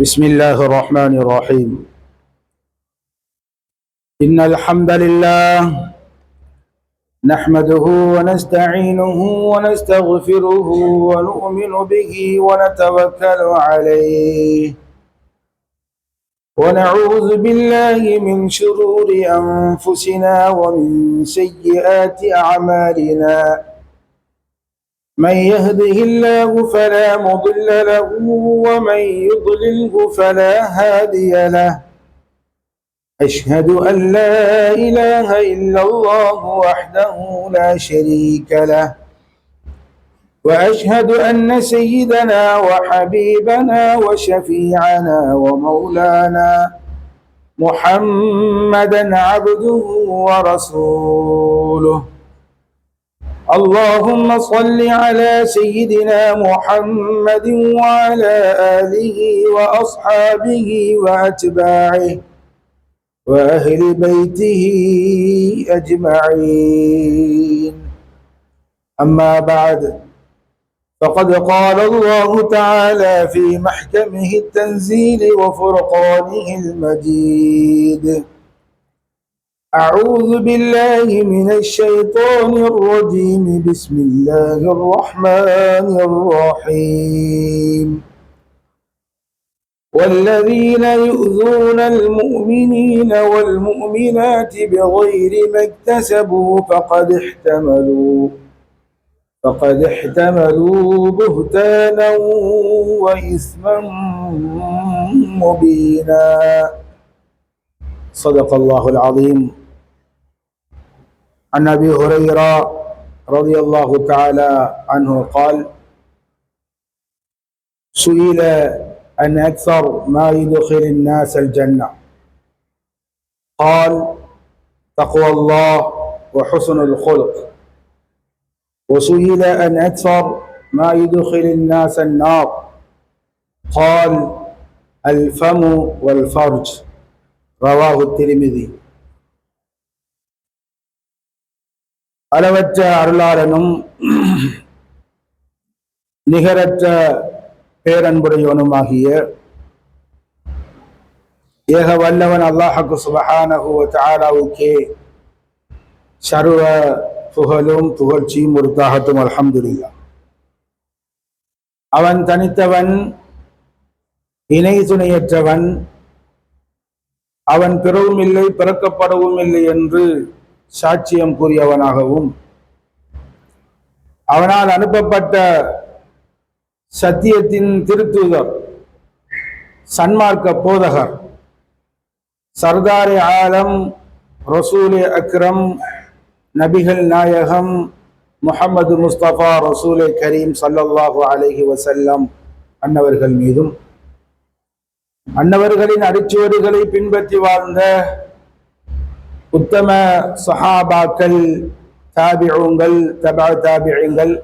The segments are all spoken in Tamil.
بسم الله الرحمن الرحيم. إن الحمد لله نحمده ونستعينه ونستغفره ونؤمن به ونتوكل عليه. ونعوذ بالله من شرور أنفسنا ومن سيئات أعمالنا. من يهده الله فلا مضل له ومن يضلله فلا هادي له. أشهد أن لا إله إلا الله وحده لا شريك له. وأشهد أن سيدنا وحبيبنا وشفيعنا ومولانا محمدا عبده ورسوله. اللهم صل على سيدنا محمد وعلى آله وأصحابه وأتباعه وأهل بيته أجمعين. أما بعد فقد قال الله تعالى في محكمه التنزيل وفرقانه المجيد. أعوذ بالله من الشيطان الرجيم. بسم الله الرحمن الرحيم. والذين يؤذون المؤمنين والمؤمنات بغير ما اكتسبوا فقد احتملوا فقد احتملوا بهتانا وإثما مبينا. صدق الله العظيم. عن أبي هريرة رضي الله تعالى عنه قال سئل عن أكثر ما يدخل الناس الجنة. قال تقوى الله وحسن الخلق. وسئل عن أكثر ما يدخل الناس النار. قال الفم والفرج. رواه الترمذي. அளவற்ற அருளாளனும் நிகரற்ற பேரன்புடையவனுமாகிய ஏக வல்லவன் அல்லாஹக்கு சுபஹானஹுவ தாராவுக்கே சர்வ புகழும் புகழ்ச்சியும் ஒரு தாகத்தும் அலமதுல்லா அவன் தனித்தவன் இணை துணையற்றவன் அவன் பிறவும் இல்லை பிறக்கப்படவும் இல்லை என்று சாட்சியம் கூறியவனாகவும் அவனால் அனுப்பப்பட்ட சத்தியத்தின் திருத்தூதர் சன்மார்க்க போதகர் சர்தாரி ஆலம் ரசூலே அக்ரம் நபிகள் நாயகம் முகமது முஸ்தபா ரசூலே கரீம் சல்லல்லாஹு அலஹி வசல்லம் அன்னவர்கள் மீதும் அன்னவர்களின் அடிச்சுவடுகளை பின்பற்றி வாழ்ந்த உத்தம சஹாபாக்கள் தாபிழுங்கள் தபா தாபிழுங்கள்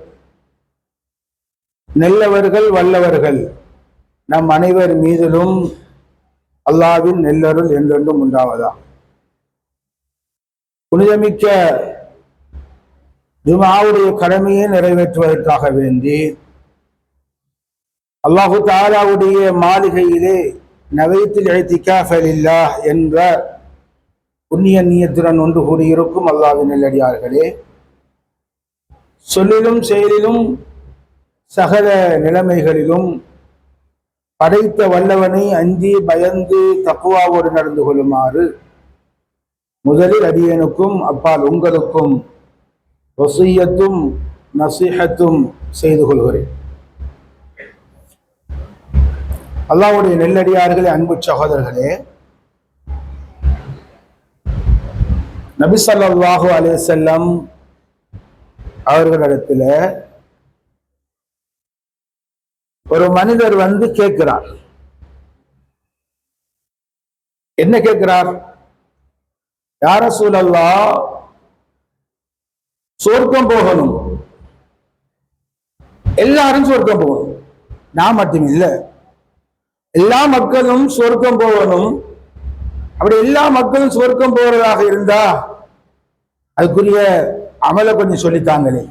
நெல்லவர்கள் வல்லவர்கள். நம் அனைவர் மீதிலும் அல்லாவின் நெல்லருள் என்றென்றும் உண்டாவதா? புனிதமிக்க ஜுமாவுடைய கடமையை நிறைவேற்றுவதற்காக வேண்டி அல்லாஹு தாலாவுடைய மாளிகையிலே நவைத்தில் எழுத்திக்காஃபலில்லா என்ற புண்ணிய நீயத்துடன் ஒன்று கூடியிருக்கும் அல்லாவின் நெல்லடியார்களே. சொல்லிலும் செயலிலும் சகல நிலைமைகளிலும் படைத்த வல்லவனை அஞ்சி பயந்து தப்புவாவோடு நடந்து கொள்ளுமாறு முதலில் அடியனுக்கும் அப்பால் உங்களுக்கும் வசியத்தும் நசீகத்தும் செய்து கொள்கிறேன். அல்லாவுடைய நெல்லடியார்களே அன்பு சகோதரர்களே நபிசல்லாஹு அலிசல்லம் அவர்களிடத்துல ஒரு மனிதர் வந்து கேட்கிறார். என்ன கேட்கிறார்? யார சூழல்லா சொர்க்கம் போகணும். எல்லாரும் சொர்க்கம் போகணும். நான் மட்டும் இல்லை. எல்லா மக்களும் சொர்க்கம் போகணும். அப்படி எல்லா மக்களும் சொர்க்கம் போறதாக இருந்தா அதுக்குரிய அமலை கொஞ்சம் சொல்லித்தாங்களே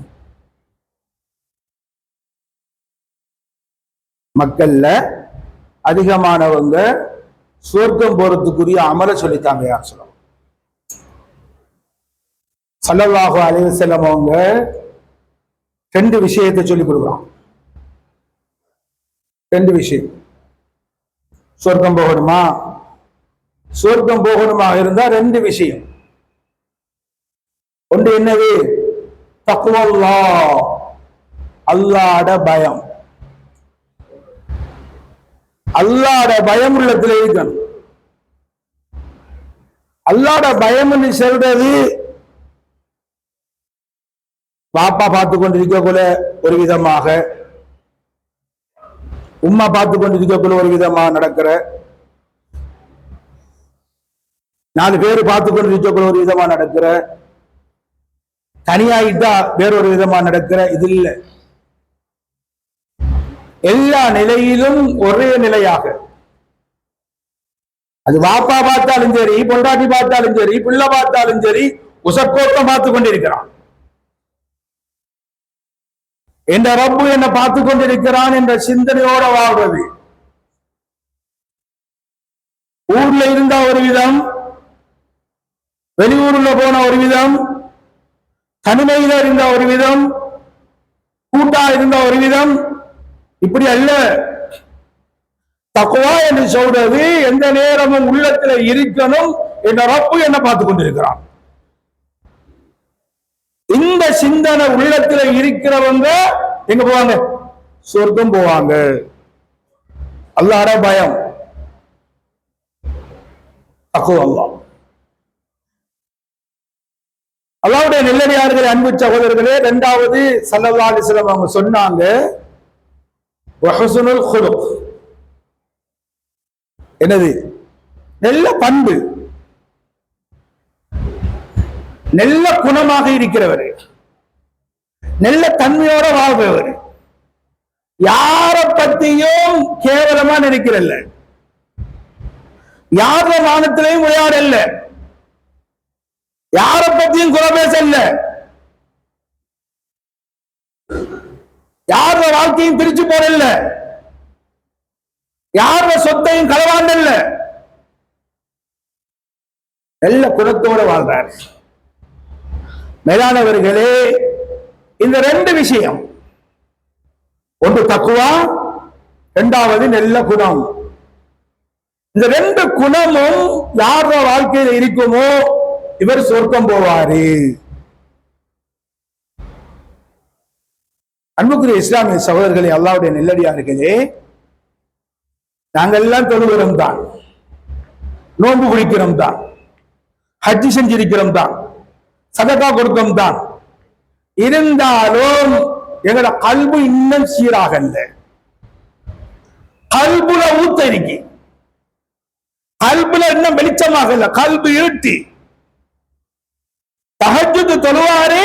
மக்கள்ல அதிகமானவங்க சுவர்க்கம் போறதுக்குரிய அமலை சொல்லித்தாங்க யார் சொல்லுவாங்க சல்லல்லாஹு அலைஹி அவங்க ரெண்டு விஷயத்தை சொல்லி கொடுக்குறான் ரெண்டு விஷயம். சொர்க்கம் போகணுமா? சொர்க்கம் போகணுமா இருந்தா ரெண்டு விஷயம். ஒன்று என்னது? தக்குவல்லா அல்லாட பயம். அல்லாட பயம் உள்ளத்தில் இருக்கணும். அல்லாட பயம்னு சொல்றது பாப்பா பார்த்து கொண்டிருக்கக்குள்ள ஒரு விதமாக உம்மா பார்த்து கொண்டிருக்கக்குள்ள ஒரு விதமா நடக்கிற நாலு பேர் பார்த்து கொண்டிருக்கக்குள்ள ஒரு விதமா நடக்கிற தனியாயிட்டா வேறொரு விதமா நடக்கிற இது இல்ல. எல்லா நிலையிலும் ஒரே நிலையாக. அது வாப்பா பார்த்தாலும் சரி பொண்டாட்டி பார்த்தாலும் சரி பிள்ளை பார்த்தாலும் சரி உசக்கோட்டம் பார்த்து கொண்டிருக்கிறான். என்ற ரப்பு என்ன பார்த்து கொண்டிருக்கிறான் என்ற சிந்தனையோட வாழ்வது. ஊர்ல இருந்தா ஒரு விதம் வெளியூர்ல போன ஒரு விதம் தனிமையில இருந்த ஒரு விதம் கூட்டா இருந்த ஒரு விதம் இப்படி அல்ல. தக்குவா என்று சொல்றது எந்த நேரமும் உள்ளத்துல இருக்கணும் என்ற ரப்பு என்ன பார்த்து கொண்டிருக்கிறான். இந்த சிந்தனை உள்ளத்துல இருக்கிறவங்க எங்க போவாங்க? சொர்க்கம் போவாங்க. அல்லாட பயம். தக்குவ அல்லாஹ். அல்லாவுடைய நெல்லடியார்கள் அன்பு சகோதரர்களே ரெண்டாவது சல்லல்லா அலிஸ்லாம் அவங்க சொன்னாங்க என்னது? நல்ல பண்பு. நல்ல குணமாக இருக்கிறவர். நல்ல தன்மையோட வாழ்பவர். யார பத்தியும் கேவலமா நினைக்கிறல்ல. யார வானத்திலையும் விளையாடல்ல யார பத்தியும் குறை பேசல. யார வாழ்க்கையும் பிரிச்சு போடல. யார சொத்தையும் களவாண்டல்ல நல்ல குணத்தோட வாழ்றார். மேலானவர்களே இந்த ரெண்டு விஷயம். ஒன்று தக்குவா இரண்டாவது நல்ல குணம். இந்த ரெண்டு குணமும் யார வாழ்க்கையில இருக்குமோ இவர் சொர்க்கம் போவாரு. அன்புக்குரிய இஸ்லாமிய சகோதரர்களே அல்லாவுடைய நெல்லடியார்களே நாங்கள் எல்லாம் தொழுகிறோம் தான். நோன்பு குடிக்கிறோம் தான். ஹஜ்ஜி செஞ்சிருக்கிறோம் தான். சதக்கா கொடுக்கிறோம் தான். இருந்தாலும் எங்களோட கல்பு இன்னும் சீராகல்ல கல்புல ஊத்த இருக்கு. கல்புல இன்னும் வெளிச்சமாகல கல்பு இருட்டி. தஹஜ்ஜுது தொழுவாரு?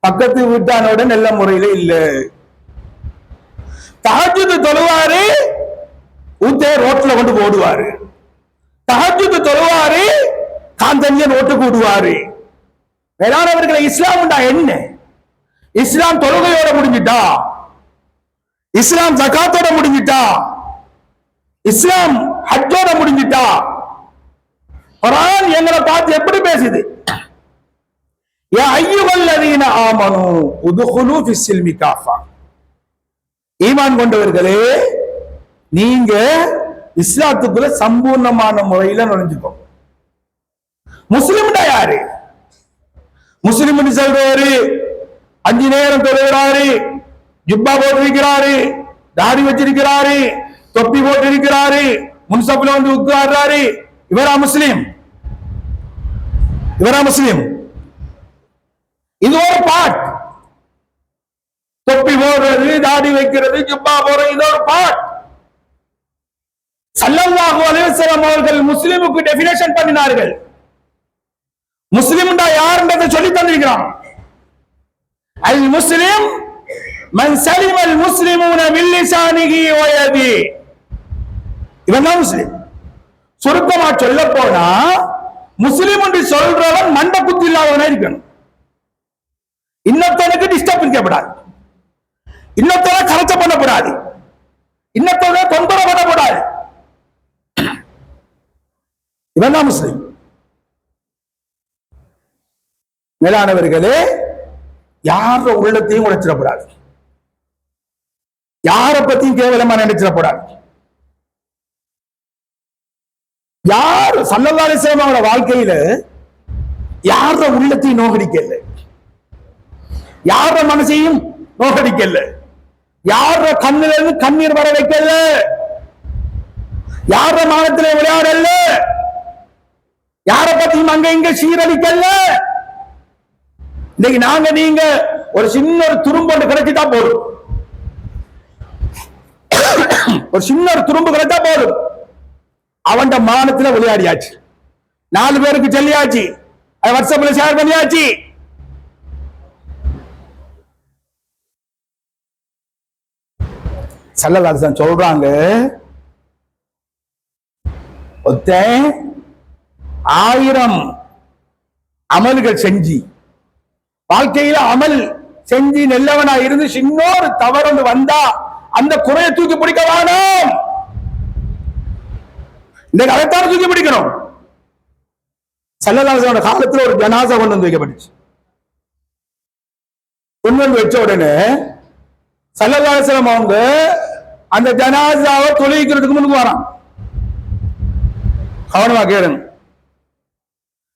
பக்கத்து வீட்டானோட நல்ல முறையில இல்ல. தஹஜ்ஜுது தொழுவாரு? ஊத்தே ரோட்ல கொண்டு போடுவாரு. தஹஜ்ஜுது தொழுவாரு? காந்தஞ்சன் ஓட்டு கூடுவாரு. வேளாணவர்களை இஸ்லாம்டா என்ன? இஸ்லாம் தொழுகையோட முடிஞ்சிட்டா? இஸ்லாம் ஜகாத்தோட முடிஞ்சிட்டா? இஸ்லாம் ஹஜ்ஜோட முடிஞ்சிட்டா? குரான் எங்களை பார்த்து எப்படி பேசுது? ஈமான் கொண்டவர்களே நீங்க இஸ்லாத்துக்குள்ள சம்பூர்ணமான முறையில நுழைஞ்சுக்கோ முஸ்லிம்டா யாரு முஸ்லிம் சொல்றவரு அஞ்சு நேரம் தொழுகிறாரு ஜிப்பா போட்டிருக்கிறாரு தாடி வச்சிருக்கிறாரு தொப்பி போட்டிருக்கிறாரு முன்சப்ல வந்து உட்கார்றாரு இவரா முஸ்லிம் இவரா முஸ்லிம் இது ஒரு பாட் தொப்பி போடுறது தாடி வைக்கிறது ஜிப்பா போடுறது இது ஒரு பாட் சல்லல்லாஹு அலைஹி அவர்கள் முஸ்லிமுக்கு டெஃபினேஷன் பண்ணினார்கள். முஸ்லிம்டா யாருன்றதை சொல்லி தந்திருக்கிறான். அல் முஸ்லிம் மன் சலிம் அல் முஸ்லிமுன மில்லிசானிகி வயதி. இவன் தான் முஸ்லிம். சுருக்கமா சொல்ல போனா முஸ்லிம் என்று சொல்றவன் மண்ட குத்து இல்லாதவனா இருக்கணும். இன்னொருத்தனுக்கு டிஸ்டர்ப் இருக்கப்படாது இன்னொருத்தனை கரைச்ச பண்ணக்கூடாது இன்னத்தோட தொந்தரவு பண்ணக்கூடாது இவன் தான் முஸ்லிம். மேலானவர்களே யார உள்ளத்தையும் உடைச்சிடக்கூடாது யார பத்தியும் கேவலமா நினைச்சிடக்கூடாது யார் சல்லல்லா அலிஸ்லாம் அவரோட வாழ்க்கையில யார உள்ளத்தையும் நோகடிக்கல யார மனசையும் நோக்கடிக்கல. யார கண்ணில இருந்து கண்ணீர் வர வைக்கல. யார மானத்திலே விளையாடல. யார பத்தியும் அங்க இங்க சீரழிக்கல. இன்னைக்கு நாங்க நீங்க ஒரு சின்ன ஒரு துரும்பு கிடைச்சிட்டா போதும். ஒரு சின்ன ஒரு துரும்பு கிடைச்சா போதும். அவன் மானத்துல விளையாடியாச்சு. நாலு பேருக்கு சொல்லியாச்சு. அதை வாட்ஸ்அப்ல ஷேர் பண்ணியாச்சு. சல்லல்லாசன் சொல்றாங்க. ஒத்த ஆயிரம் அமல்கள் செஞ்சு. வாழ்க்கையில அமல் செஞ்சு நல்லவனா இருந்து சின்னொரு தவறு வந்தா அந்த குறையை தூக்கி பிடிக்க வேணும். இந்த அதைத்தான் தூக்கி பிடிக்கணும். சல்லல்லாசனோட காலத்துல ஒரு ஜனாசா கொண்டு வந்து வைக்கப்பட்டுச்சு. கொண்டு வந்து வச்ச உடனே சல்லல்லாசனம் அவங்க அந்த ஜனாசாவை தொழிக்கிறதுக்கு முன்னுக்கு வரான். கவனமா கேளுங்க.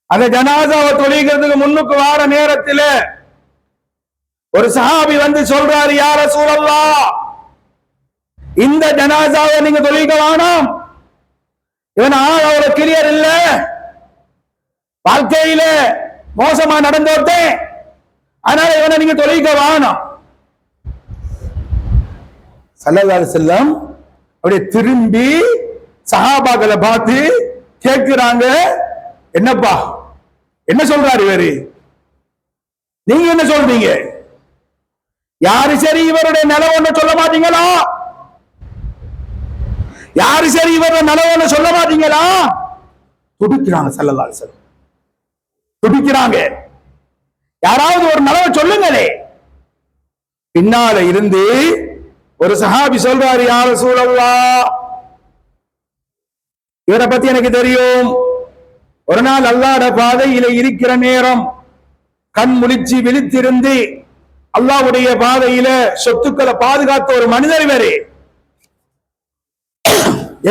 அந்த ஜனாசாவை தொழிக்கிறதுக்கு முன்னுக்கு வார நேரத்தில் ஒரு சஹாபி வந்து சொல்றாரு யார சூழல்லா இந்த ஜனாசாவை நீங்க தொழிக்க வேணாம். இவன் ஆள் அவ்வளவு கிளியர் இல்ல. வாழ்க்கையில மோசமா நடந்தோட்டேன் அதனால இவனை நீங்க தொழிக்க வேணாம். சல்லல்லாஹு செல்லம் அப்படியே திரும்பி சஹாபாக்களை பார்த்து கேட்கிறாங்க. என்னப்பா? என்ன சொல்றாரு இவரு? நீங்க என்ன சொல்றீங்க? யாரு சரி இவருடைய நிலவொன்னு சொல்ல மாட்டீங்களா? யாரு சரி இவருடைய ஒண்ணு சொல்ல மாட்டீங்களா? துடிக்கிறாங்க சல்லல்லாஹு செல்லம் துடிக்கிறாங்க. யாராவது ஒரு நிலவை சொல்லுங்களே. பின்னால இருந்து ஒரு சஹாபி சொல்றாரு யார சூழல்லா இவரை பத்தி எனக்கு தெரியும். ஒரு நாள் அல்லாட பாதையில இருக்கிற நேரம் கண் முழிச்சு விழித்திருந்து அல்லாவுடைய பாதையில சொத்துக்களை பாதுகாத்த ஒரு மனிதர் இவரே.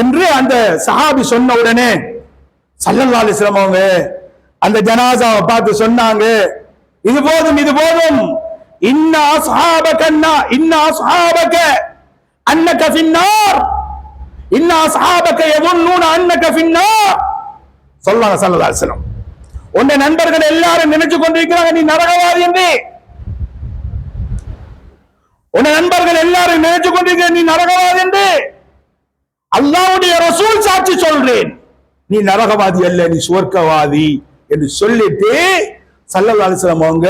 என்று அந்த சஹாபி சொன்ன உடனே சல்லல்லா அலிஸ்லாம் அவங்க அந்த ஜனாசாவை பார்த்து சொன்னாங்க இது போதும் இது போதும். இன்ன அஸ்ஹாபக இன்ன அஸ்ஹாபக அன்னக ஃபின்னார். இன்ன அஸ்ஹாபக யظنون அன்னக ஃபின்னார். சொல்லாங்க ஸல்லல்லாஹு அலைஹி வஸல்லம். உன் நண்பர்கள் எல்லாரும் நினைச்சு கொண்டிருக்கிறாங்க நீ நரகவாதி என்று. உன் நண்பர்கள் எல்லாரும் நினைச்சு கொண்டிருக்கிற நீ நரகவாதி என்று. அல்லாவுடைய ரசூல் சாட்சி சொல்றேன். நீ நரகவாதி அல்ல நீ சுவர்க்கவாதி என்று சொல்லிட்டு சல்லல்லாஹு அலைஹி வஸல்லம் அவங்க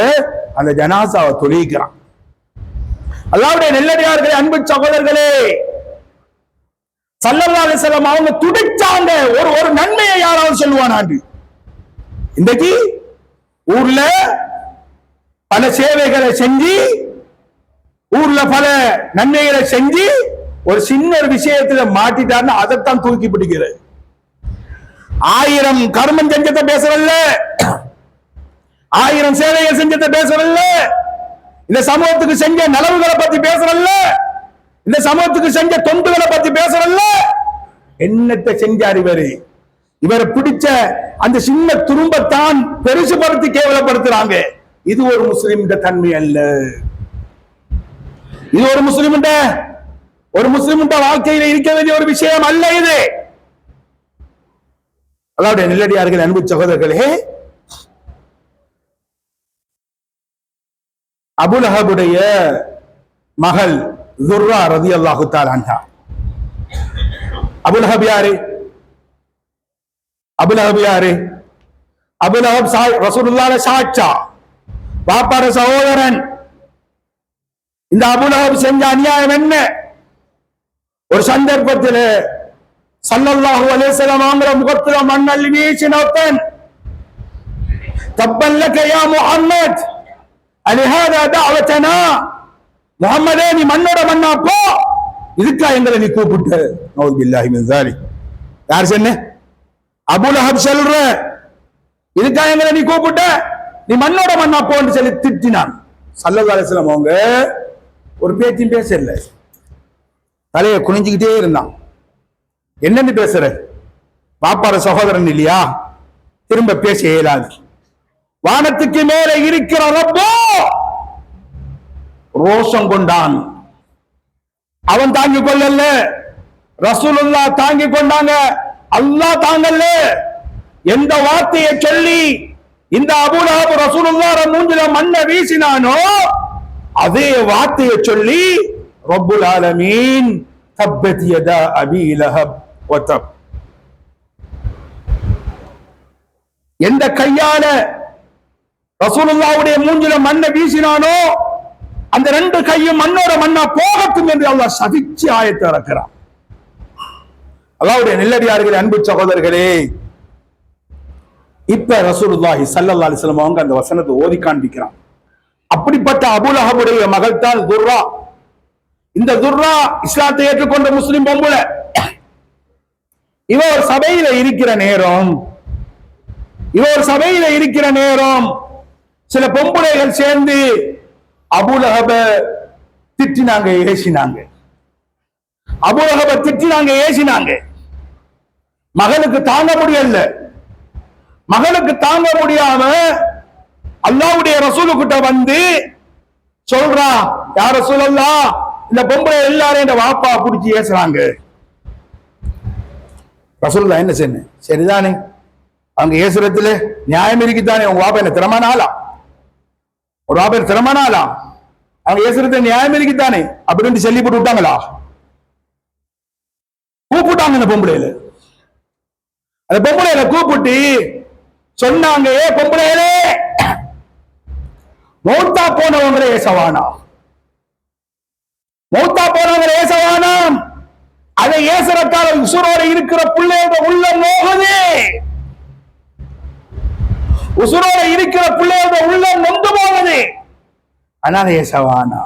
அந்த ஜனாசாவை தொழிக்கிறான் அல்லாவுடைய நெல்லடியார்களே அன்பு சகோதரர்களே சல்லல்லாஹு செல்லம் அவங்க துடிச்சாங்க. ஒரு ஒரு நன்மையை யாராவது சொல்லுவானாண்டு இன்றைக்கு ஊர்ல பல சேவைகளை செஞ்சு ஊர்ல பல நன்மைகளை செஞ்சு ஒரு சின்ன ஒரு விஷயத்துல மாட்டிட்டாருன்னு அதைத்தான் தூக்கி பிடிக்கிறது. ஆயிரம் கர்மம் செஞ்சத்தை பேசுறல்ல. ஆயிரம் சேவைகள் செஞ்சதை பேசுறல்ல. இந்த சமூகத்துக்கு செஞ்ச நலவுகளை பத்தி பேசுறல்ல. இந்த சமூகத்துக்கு செஞ்ச தொண்டுகளை பத்தி பேசுறல்ல. என்னத்தை செஞ்சார் இவரு? இவரை பிடிச்ச அந்த சின்ன துரும்பத்தான் பெருசுபடுத்தி கேவலப்படுத்துறாங்க. இது ஒரு முஸ்லிம் தன்மை அல்ல. இது ஒரு முஸ்லிம் ஒரு முஸ்லிம் வாழ்க்கையில் இருக்க வேண்டிய ஒரு விஷயம் அல்ல இது. அதாவது நெல்லடியார்கள் அன்பு சகோதரர்களே அபுலஹபுடைய மகள் துர்ரா ரதி அல்லாஹு தாலான்ஹா அபுலஹப் யாரு? அபுலஹப் யாரு? அபுலஹப் ரசூலுல்லால சாட்சா பாப்பார சகோதரன். இந்த அபுலஹப் செஞ்ச அநியாயம் என்ன? ஒரு சந்தர்ப்பத்தில் சல்லல்லாஹு அலேசலம் ஆங்கிற அவங்கள முகத்துல மண்ணள்ளி வீசினோத்தன் தப்பன் லக யா முஹம்மத். அலிஹாதா தஅவதனா நீ மண்ணோட மண்ணா போ. இதுக்கா எங்களை நீ கூப்பிட்டு. நவுது பில்லாஹி யார் சொன்ன? அபுலஹப் சொல்ற. இதுக்கா எங்களை நீ கூப்பிட்ட? நீ மண்ணோட மண்ணா போன்னு சொல்லி திட்டினான். சல்லல்லாஹு அவங்க ஒரு பேச்சும் பேசல. தலையை குனிஞ்சுக்கிட்டே இருந்தான். என்னன்னு பேசுற? பாப்பார சகோதரன் இல்லையா? திரும்ப பேச இயலாது. வானத்துக்கு மேலே இருக்கிற ரப்போ ரோஷம் கொண்டான். அவன் தாங்கிக் கொள்ளல ரசூலுல்லா தாங்கிக் கொண்டாங்க. அல்லாஹ் தாங்கல்ல. எந்த வார்த்தையை சொல்லி இந்த அபுலாபு ரசூலுல்லார மூஞ்சில மண்ணை வீசினானோ அதே வார்த்தையை சொல்லி ரப்புல் ஆலமீன் தப்பத் யதா அபி லஹப் வதப் எந்த கையால ரசூலுல்லாவுடைய மூஞ்சில மண்ணை வீசினானோ அந்த ரெண்டு கையும் மண்ணோட மண்ணா போகட்டும் என்று அல்லாஹ் சபிச்சு ஆயத்தை இறக்கிறான். அல்லாவுடைய நெல்லடியார்கள் அன்பு சகோதரர்களே இப்ப ரசூலுல்லாஹி ஸல்லல்லாஹு அலிஸ்லாம் அவங்க அந்த வசனத்தை ஓதி காண்பிக்கிறான். அப்படிப்பட்ட அபுலஹபுடைய மகள் தான் துர்ரா. இந்த துர்ரா இஸ்லாத்தை ஏற்றுக்கொண்ட முஸ்லிம் பொம்புல இவ ஒரு சபையில இருக்கிற நேரம் இவ ஒரு சபையில இருக்கிற நேரம் சில பொம்புளைகள் சேர்ந்து அபுலகப திட்டினாங்க ஏசினாங்க. அபுலகப திட்டினாங்க ஏசினாங்க. மகனுக்கு தாங்க முடியல. மகனுக்கு தாங்க முடியாம அல்லாவுடைய ரசூலு கிட்ட வந்து சொல்றா யார் ரசூலல்லா இந்த பொம்பளை எல்லாரும் இந்த வாப்பா பிடிச்சி ஏசுறாங்க. ரசூல்லா என்ன சொன்ன சரிதானே. அவங்க ஏசுறதுல நியாயம் இருக்குதானே? உங்க வாப்பா என்ன திறமான ஆளா? ஒரு வாப்பா திறமனாலா அவங்க ஏசுறது நியாயம் இருக்குத்தானே அப்படின்னு சொல்லி போட்டு விட்டாங்களா? கூப்பிட்டாங்க இந்த பொம்பளையில. அந்த பொம்பளையில கூப்பிட்டு சொன்னாங்க ஏ பொம்பளையிலே மௌத்தா போனவங்களை ஏசவானா? மௌத்தா போனவங்க ஏசவானா? அதை ஏசுறக்கால உசுரோட இருக்கிற பிள்ளையோட உள்ள மோகதே உசுரோட இருக்கிற பிள்ளையோட உள்ள நொந்து போனது. அதனால ஏசவானா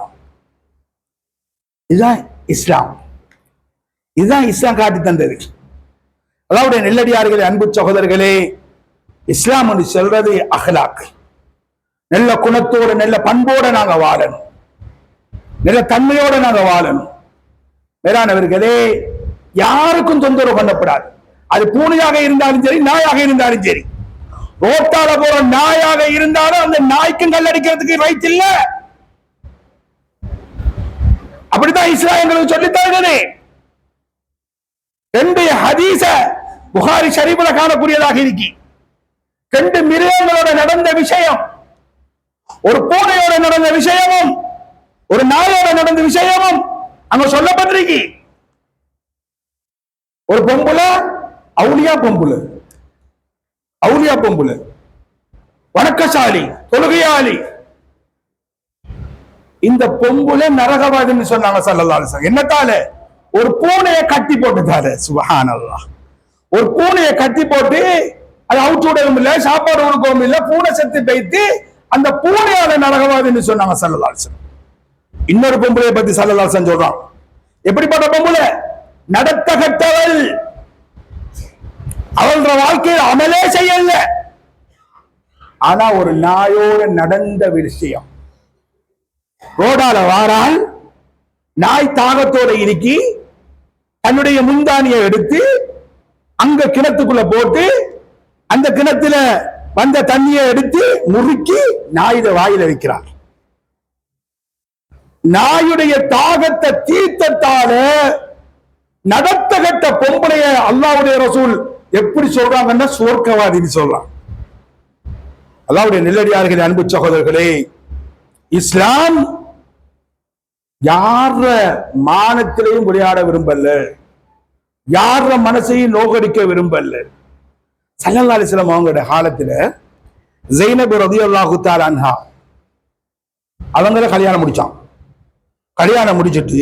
இதுதான் இஸ்லாம். இதுதான் இஸ்லாம் காட்டி தந்தது. அதாவது நெல்லடியார்களே அன்பு சகோதரர்களே இஸ்லாம் என்று சொல்றது அஹ்லாக். நல்ல குணத்தோட நல்ல பண்போட நாங்க வாழணும். நல்ல தன்மையோட நாங்க வாழணும். மேலானவர்களே யாருக்கும் தொந்தரவு பண்ணப்படாது. அது பூனையாக இருந்தாலும் சரி நாயாக இருந்தாலும் சரி. ரோட்டால போற நாயாக இருந்தாலும் அந்த நாய்க்கும் கல்லடிக்கிறதுக்கு ரைட் இல்ல. அப்படித்தான் இஸ்லாம் எங்களுக்கு சொல்லித் ரெண்டு ஹதீச புகாரி ஷரீஃபில் காணக்கூடியதாக இருக்கி. ரெண்டு மிருகங்களோட நடந்த விஷயம் ஒரு பூனையோட நடந்த விஷயமும் ஒரு நாயோட நடந்த விஷயமும் அங்க சொல்லப்பட்டிருக்கி. ஒரு பொம்புல அவுளியா பொம்புல. அவுலியா பொம்புல. வணக்கசாலி தொழுகையாளி. இந்த பொம்புல நரகவாதின்னு சொன்னாங்க சல்லல்லாஹு என்னத்தால? ஒரு பூனையை கட்டி போட்டுட்டாரு சுபஹானல்லாஹ். ஒரு பூனையை கட்டி போட்டு அது அவுச்சு விடவும் இல்லை சாப்பாடு கொடுக்கவும் இல்லை பூனை செத்து பைத்து அந்த பூனையால நரகவாதின்னு சொன்னாங்க சல்லல்லாசன் இன்னொரு பொம்புலையை பத்தி சல்லல்லாசன் சொல்றான். எப்படிப்பட்ட பொம்புல நடத்த கட்டவள் அவளோட வாழ்க்கையில் அமலே செய்யல. ஆனா ஒரு நாயோட நடந்த விஷயம். ரோடால வாரால் நாய் தாகத்தோட இருக்கி தன்னுடைய முந்தானியை எடுத்து அங்க கிணத்துக்குள்ள போட்டு அந்த கிணத்துல வந்த தண்ணியை எடுத்து முறுக்கி நாயுத வாயில வைக்கிறார் நாயுடைய தாகத்தை தீர்த்தத்தால நடத்தகட்ட பொம்பளைய அல்லாவுடைய ரசூல் எப்படி சொல்றாங்கன்னா சுவர்க்கவாதின்னு சொல்றான் அதாவது நெல்லடியார்களே அன்பு சகோதரர்களே இஸ்லாம் யார மானத்திலையும் விளையாட விரும்பல. யார மனசையும் நோகடிக்க விரும்பல. சல்லல்லா அலிஸ்லாம் அவங்களுடைய காலத்துல ஜெயினபு ரதியல்லாஹு அல்லாஹுத்தார் அன்ஹா அவங்கள கல்யாணம் முடிச்சான். கல்யாணம் முடிச்சிட்டு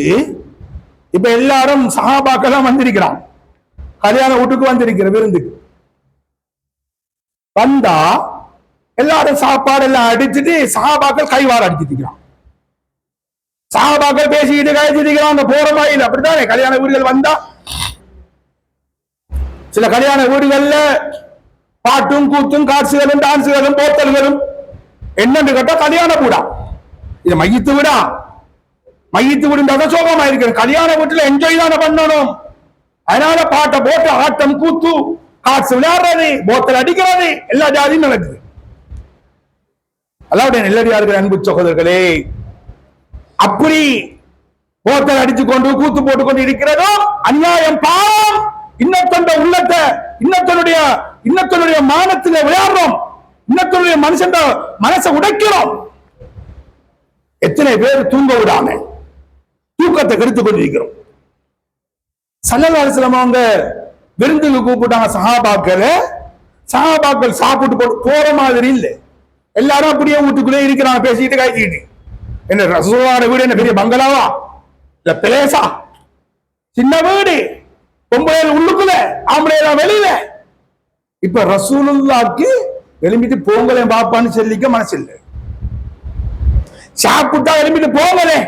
இப்ப எல்லாரும் சஹாபாக்கெல்லாம் வந்திருக்கிறான். கல்யாண வீட்டுக்கு வந்திருக்கிற விருந்துக்கு வந்தா எல்லாரும் சாப்பாடு எல்லாம் அடிச்சுட்டு சாபாக்கள் கைவாறு அடிச்சிட்டு சாபாக்கள் பேசிக்கிட்டு அந்த போற மாதிரி அப்படித்தானே? கல்யாண வீடுகள் வந்தா. சில கல்யாண வீடுகள்ல பாட்டும் கூத்தும் காட்சிகளும் டான்ஸுகளும் போத்தல்களும். என்னன்னு கேட்டா கல்யாண கூடா இது மையத்து விடா. மையத்து விடுன்றத சோகமா கல்யாண வீட்டுல என்ஜாய் தானே பண்ணணும். அதனால பாட்டை போட்டு ஆட்டம் கூத்து காசு விளையாடுறது போத்தல் அடிக்கிறது எல்லா ஜாதியும் நடக்குது. அல்லாவுடைய நெல்லடியார்கள் அன்பு சகோதரர்களே அப்படி போத்தல் அடிச்சு கொண்டு கூத்து போட்டு கொண்டு இருக்கிறதோ அநியாயம் பாவம். இன்னத்தொண்ட உள்ளத்தை இன்னத்தனுடைய இன்னத்தனுடைய மானத்துல விளையாடுறோம். இன்னத்தனுடைய மனுஷன் மனசை உடைக்கிறோம். எத்தனை பேர் தூங்க விடாம தூக்கத்தை கெடுத்துக் கொண்டிருக்கிறோம். சல்லல்லாஹு அவங்க விருந்துக்கு கூப்பிட்டாங்க சஹாபாக்களை. சஹாபாக்கள் சாப்பிட்டு போற மாதிரி இல்லை. எல்லாரும் அப்படியே வீட்டுக்குள்ளே இருக்கிறாங்க பேசிட்டு காய்ச்சிக்கிட்டு என்ன ரசோட வீடு என்ன பெரிய பங்களாவா? இல்ல பிளேசா சின்ன வீடு. பொம்பளை உள்ளுக்குள்ள ஆம்பளையெல்லாம் வெளியில. இப்ப ரசூலுல்லாக்கு எலும்பிட்டு போங்கலே பாப்பான்னு சொல்லிக்க மனசு இல்லை சாப்பிட்டா எலும்பிட்டு போங்களே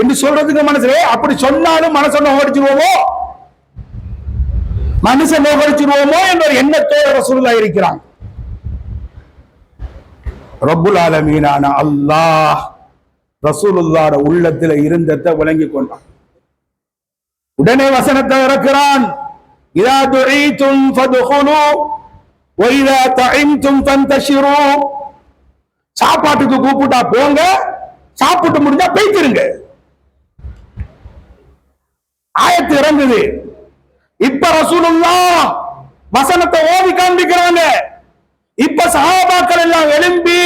என்று சொல்றதுக்கு மனசுல அப்படி சொன்னாலும் மனசொண்ண ஓடிச்சு போவோம் மனுஷன் நோகடிச்சிருவோமோ என்ற ஒரு எண்ணத்தோட இருக்கிறாங்க ரப்புல் ஆலமீனான அல்லாஹ் ரசூலுல்லாட உள்ளத்துல இருந்ததை விளங்கி கொண்டான். உடனே வசனத்தை இறக்கிறான். இதா துஈதும் ஃபதுகுலு வைதா தஇம்தும் ஃபந்தஷிரு. சாப்பாட்டுக்கு கூப்பிட்டா போங்க சாப்பிட்டு முடிஞ்சா போய்க்கிருங்க ஆயத்து இறங்குது. இப்ப ரசூலுல்லா வசனத்தை ஓதி காண்பிக்கிறாங்க. இப்ப சஹாபாக்கள் எல்லாம் எழும்பி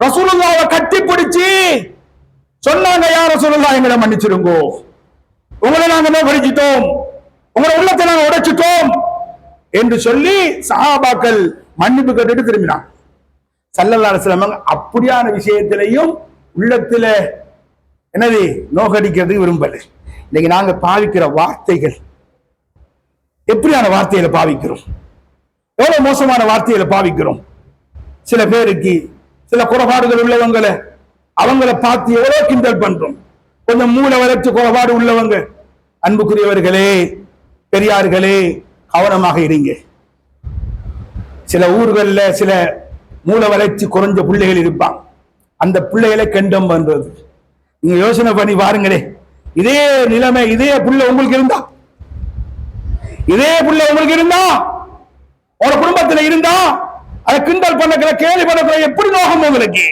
ரசூலுல்லாவை கட்டி பிடிச்சி சொன்னாங்க யார் ரசூலுல்லா எங்களை மன்னிச்சிருங்கோ உங்களை நாங்க நோக்கடிச்சிட்டோம் உங்களை உள்ளத்தை நாங்க உடைச்சிட்டோம். என்று சொல்லி சஹாபாக்கள் மன்னிப்பு கேட்டுட்டு திரும்பினான் சல்லல்லா அலுவலம் அப்படியான விஷயத்திலையும் உள்ளத்துல என்னது? நோக்கடிக்கிறது விரும்பல. இன்னைக்கு நாங்க பாவிக்கிற வார்த்தைகள் எப்படியான வார்த்தைகளை பாவிக்கிறோம்? எவ்வளவு மோசமான வார்த்தைகளை பாவிக்கிறோம்? சில பேருக்கு சில குறைபாடுகள் உள்ளவங்களை அவங்கள பார்த்து எவ்வளவு கிண்டல் பண்றோம்? கொஞ்சம் மூளை வளர்ச்சி குறைபாடு உள்ளவங்க. அன்புக்குரியவர்களே பெரியார்களே கவனமாக இருங்க. சில ஊர்கள்ல சில மூளை வளர்ச்சி குறைஞ்ச பிள்ளைகள் இருப்பாங்க. அந்த பிள்ளைகளை கண்டம் பண்றது. நீங்க யோசனை பண்ணி பாருங்களே. இதே நிலைமை இதே புள்ள உங்களுக்கு இருந்தா இதே பிள்ளை உங்களுக்கு இருந்தா? உங்க குடும்பத்துல இருந்தா? அதை கிண்டல் பண்ணக்கிற கேலி பண்ணக்கிற எப்படி நோகம் உங்களுக்கு?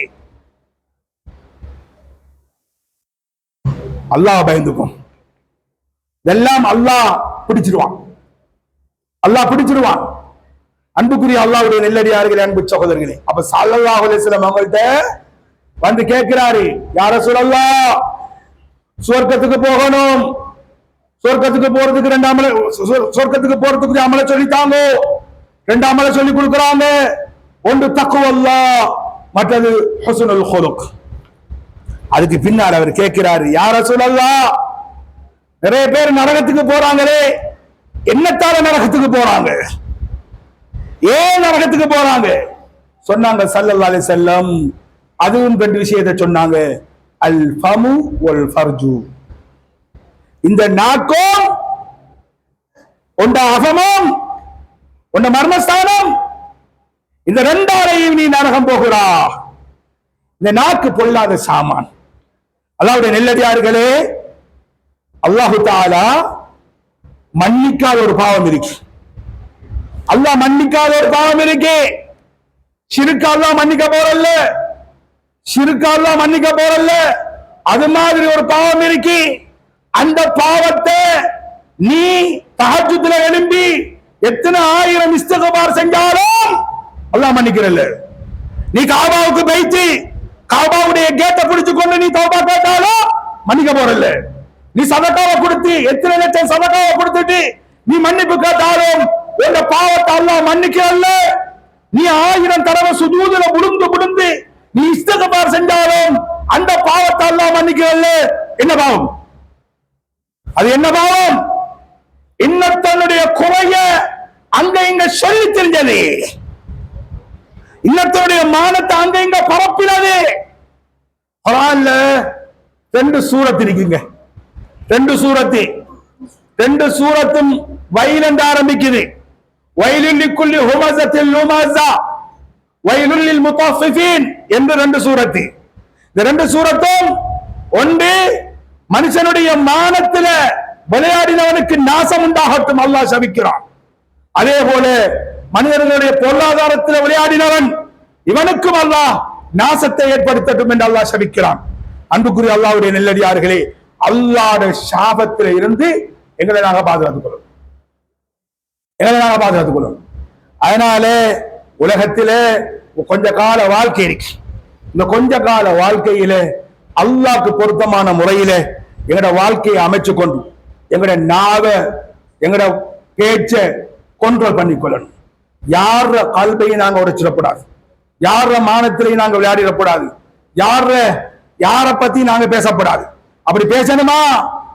அல்லாஹ் பயந்துக்கும். இதெல்லாம் அல்லாஹ் பிடிச்சிருவான். அல்லாஹ் பிடிச்சிருவான். அன்புக்குரிய அல்லாவுடைய நெல்லடியார்களே அன்பு சகோதரர்களே அப்ப சல்லல்லாஹு அலைஹி வஸல்லம் அவங்கள்ட்ட வந்து கேட்கிறாரு யார சொல்லலாம் சுவர்க்கத்துக்கு போகணும் சொர்க்கத்துக்கு போறதுக்கு ரெண்டு அமல சொ- சொர்க்கத்துக்கு போறதுக்கு அமல சொல்லித்தாங்க ரெண்டு அமல சொல்லி கொடுக்குறாங்க. ஒன்று தக்குவல்லா மற்றது ஹுஸ்னுல் ஹொலுக். அதுக்கு பின்னால் அவர் கேட்கிறாரு யார சொல்லல்லா நிறைய பேர் நரகத்துக்கு போறாங்களே. என்னத்தால நரகத்துக்கு போறாங்க? ஏன் நரகத்துக்கு போறாங்க? சொன்னாங்க சல்லல்லாலே செல்லம் அதுவும் பெண் விஷயத்தை சொன்னாங்க. அல் ஃபமு ஒல் ஃபர்ஜு. இந்த நாக்கும் உண்ட அகமும் உண்ட மர்மஸ்தானம் இந்த ரெண்டாரையும் நீ நரகம் போகிறா. இந்த நாக்கு பொல்லாத சாமான். அல்லாவுடைய நெல்லடியார்களே அல்லாஹு தாலா மன்னிக்காத ஒரு பாவம் இருக்கு. அல்லாஹ் மன்னிக்காத ஒரு பாவம் இருக்கு. சிறுக்கு அல்லாஹ் மன்னிக்க போறல்ல. சிறுக்கு அல்லாஹ் மன்னிக்க போறல்ல. அது மாதிரி ஒரு பாவம் இருக்கு. அந்த பாவத்தை நீ தகஜத்துல எழும்பி எத்தனை ஆயிரம் இஸ்தகபார் செஞ்சாலும் அல்லாஹ் மன்னிக்கிறல்ல. நீ காபாவுக்கு போயிட்டு காபாவுடைய கேட்டை பிடிச்சு கொண்டு நீ தௌபா கேட்டாலும் மன்னிக்க போறல்ல. நீ சதக்காவை கொடுத்து எத்தனை லட்சம் சதக்காவை கொடுத்துட்டு நீ மன்னிப்பு கேட்டாலும் உங்க பாவத்தை அல்லாஹ் மன்னிக்கிறல்ல. நீ ஆயிரம் தடவை சுதூதுல புடுந்து புடுந்து நீ இஸ்தகபார் செஞ்சாலும் அந்த பாவத்தை அல்லாஹ் மன்னிக்கிறல்ல. என்ன பாவம்? அது என்ன பாவம்? இன்னத்தனுடைய குறைய அங்க இங்க சொல்லி தெரிஞ்சது. இன்னத்தனுடைய மானத்தை அங்க இங்க பரப்பினது. குரான்ல ரெண்டு சூரத்து இருக்குங்க. ரெண்டு சூரத்து. ரெண்டு சூரத்தும் வயலண்ட் ஆரம்பிக்குது. வயலுள்ளிக்குள்ளி ஹுமசத்தில் லுமாசா வயலுள்ளில் முத்தாஃபிஃபீன் என்று ரெண்டு சூரத்து. இந்த ரெண்டு சூரத்தும் ஒன்று மனுஷனுடைய மானத்துல விளையாடினவனுக்கு நாசம் உண்டாகட்டும். அல்லாஹ் சபிக்கிறான். அதே போல மனிதர்களுடைய பொருளாதாரத்தில் விளையாடினவன் இவனுக்கும் அல்லாஹ் நாசத்தை ஏற்படுத்தட்டும் என்று அல்லாஹ் சபிக்கிறான். அன்புக்குரிய அல்லாவுடைய நெல்லடியார்களே அல்லாட சாபத்தில் இருந்து எங்களை நாங்க பாதுகாத்துக் கொள்ளும். எங்களை நாங்க பாதுகாத்துக் கொள்ளும். அதனால உலகத்திலே கொஞ்ச கால வாழ்க்கை இருக்கு. இந்த கொஞ்ச கால வாழ்க்கையில அல்லாக்கு பொருத்தமான முறையில எங்களோட வாழ்க்கையை அமைச்சு கொண்டு எங்களோட நாவ எங்களோட பேச்ச கண்ட்ரோல் பண்ணிக்கொள்ளணும் யார கல்வையும் நாங்க உடைச்சிடக்கூடாது. யார மானத்திலையும் நாங்க விளையாடிடக்கூடாது. யார யார பத்தி நாங்க பேசக்கூடாது. அப்படி பேசணுமா?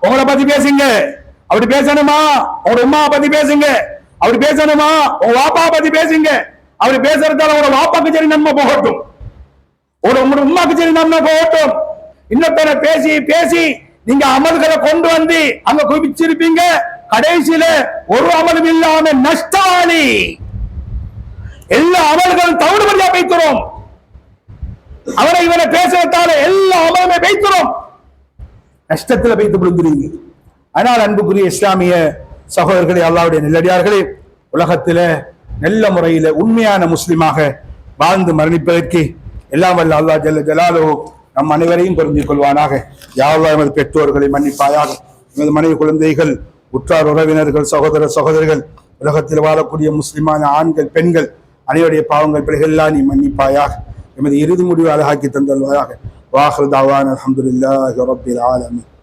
உங்களை பத்தி பேசுங்க. அப்படி பேசணுமா? உங்க உமாவை பத்தி பேசுங்க. அப்படி பேசணுமா? உங்க வாப்பாவை பத்தி பேசுங்க. அப்படி பேசுறதால உங்க வாப்பாக்கு சரி நன்மை போகட்டும். ஒரு உங்களோட உமாக்கு சரி நன்மை போகட்டும். இன்னொருத்தர பேசி பேசி நீங்க அமல்களை கொண்டு வந்து அங்க குவிச்சிருப்பீங்க. கடைசியில ஒரு அமலும் இல்லாம நஷ்டவாளி எல்லா அமல்களும் தவறுபடியா வைக்கிறோம் அவரை இவரை பேசுறதால எல்லா அமலுமே வைக்கிறோம் நஷ்டத்துல வைத்து விழுந்துருவீங்க ஆனால் அன்புக்குரிய இஸ்லாமிய சகோதரர்களே அல்லாவுடைய நெல்லடியார்களே உலகத்தில நல்ல முறையில உண்மையான முஸ்லிமாக வாழ்ந்து மரணிப்பதற்கு எல்லாம் வல்ல அல்லாஹ் ஜல்ல ஜலாலோ நம் அனைவரையும் பொருந்திக் கொள்வானாக. யாவல்லா எமது பெற்றோர்களை மன்னிப்பாயாக. எமது மனைவி குழந்தைகள் உற்றார் உறவினர்கள் சகோதர சகோதரிகள் உலகத்தில் வாழக்கூடிய முஸ்லிமான ஆண்கள் பெண்கள் அனைவருடைய பாவங்கள் பிள்ளைகள்லாம் நீ மன்னிப்பாயாக. எமது இறுதி முடிவு அழகாக்கி தந்தல்வாயாக வாஹர் தாவான் அல்ஹம்துலில்லாஹி ரபில் ஆலமீன்.